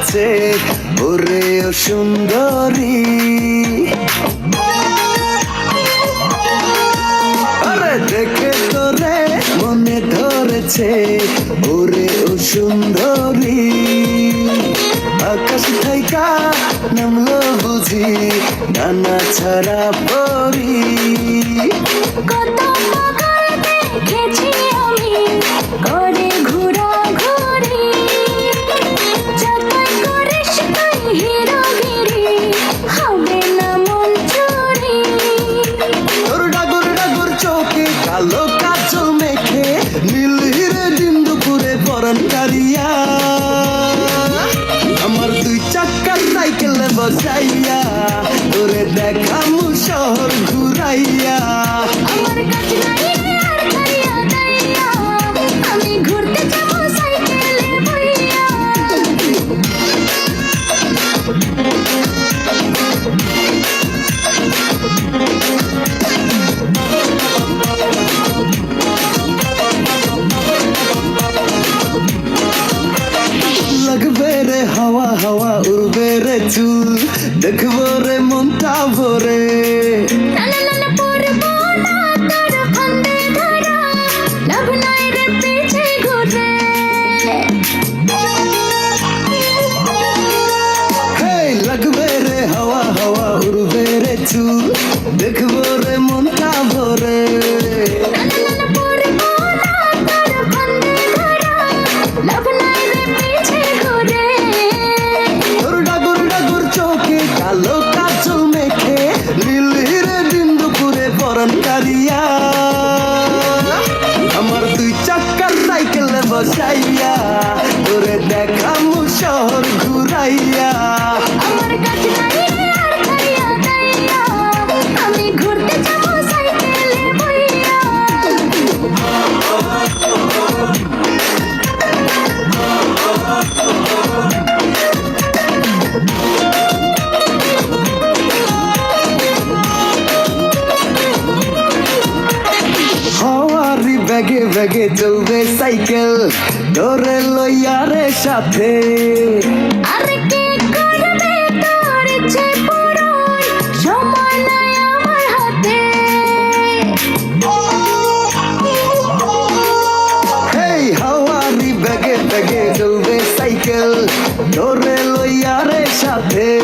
ধরেছে ওরে সুন্দরী। দেখে তোরে মনে ধরেছে ওরে সুন্দরী। আকাশ থাইকা নামলো বুঝি ডানা ছাড়া পরি। কত দুপুরে কারিয়া আমার দুই চাকার সাইকেলে বসাইয়া তোরে দেখামু শহর ঘুরাইয়া হাওয়া উড়বে রে চুল। দেখব রে মনটা ভরে। লালালালা পড়ব না তোর কালো কাজল মেখে লিলিরে দিন দুপুরে পরন কারিয়া। আমার দুই চাকার সাইকেলে বসাইয়া তোরে দেখামু শহর ঘুরাইয়া। বেগে চলবে সাইকেল। ধরে লইয়ারে সাথে। সাইকেল। ধরে লইয়ারে সাথে।